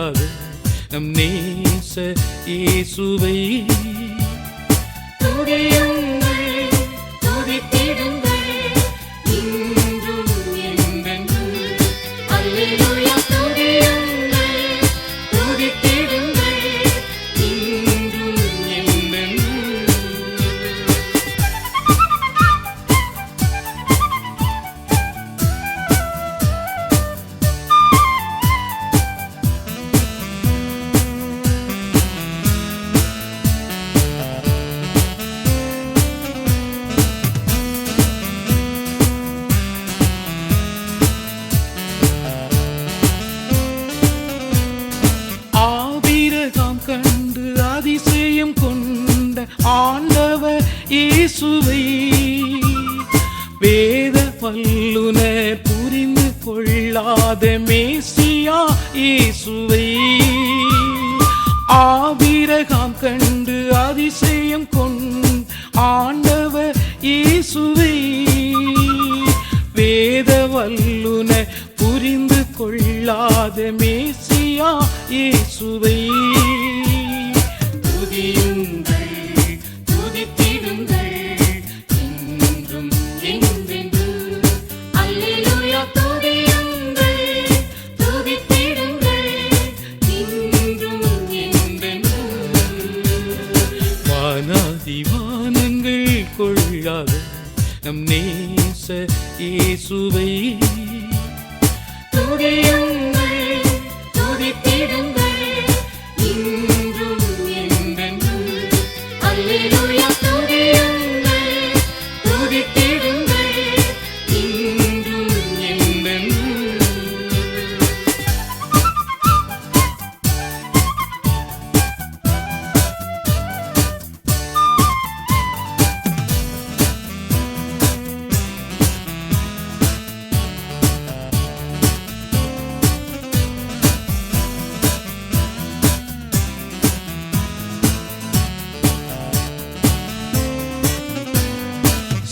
கொள்ளாத நம் நேச இயேசுவை துதியுங்கள், துதித்திடுங்கள், இன்றும் என்றென்றும். அல்லேலூயா, கொள்ளாத மேசியா இயேசுவை. ஆபிரகாம் கண்டு அதிசயம் கொண்ட ஆண்டவர் இயேசுவை. வேத வல்லுனர் புரிந்து கொள்ளாத மேசியா இயேசுவை. நேச இயேசுவை. துதியுங்கள், துதித்திடுங்கள், இன்றும் என்றென்றும். அல்லேலூயா,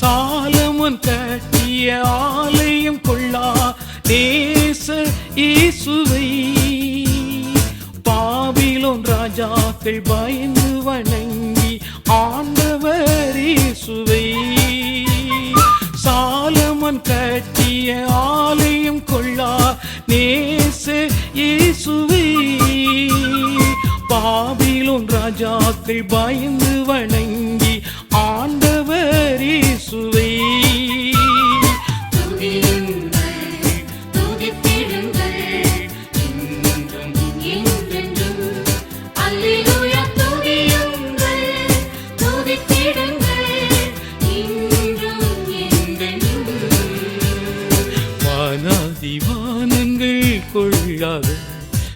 சாலமன் கட்டிய ஆலயம் கொள்ளா. நேச இயேசுவை. பாபிலோன் ராஜாக்கள் பயந்து வணங்கி ஆண்டவர் இயேசுவை. சாலமன் கட்டிய ஆலயம் கொள்ளா. நேச இயேசுவை. பாபிலோன் ராஜாக்கள் பயந்து வணங்கி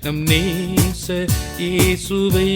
நம் நேச இயேசுவை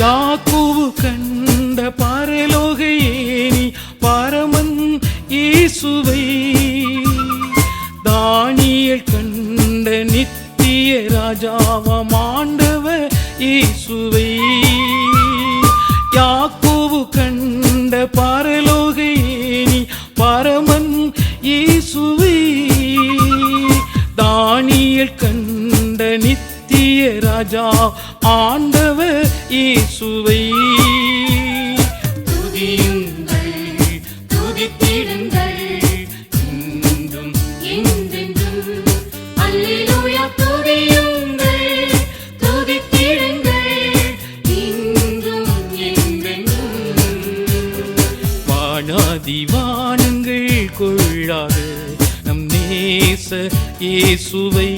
யாக்கோவு கண்ட பரலோக ஏனி பரமன் இயேசுவை. தானியல் கண்ட நித்திய ராஜாவம் ஆண்டவ இயேசுவை. யாக்கோவு கண்ட பரலோக ஏனி பரமன் இயேசுவை. தானியல் கண்ட நித்திய ராஜா ஆண்டவர் இயேசுவை துதியுங்கள், துதித்திடுங்கள், இன்றும் என்றென்றும். அல்லேலூயா, துதியுங்கள், துதித்திடுங்கள், இன்றும் என்றென்றும். வானாதி வானங்கள் கொள்ளாத நம் நேச இயேசுவை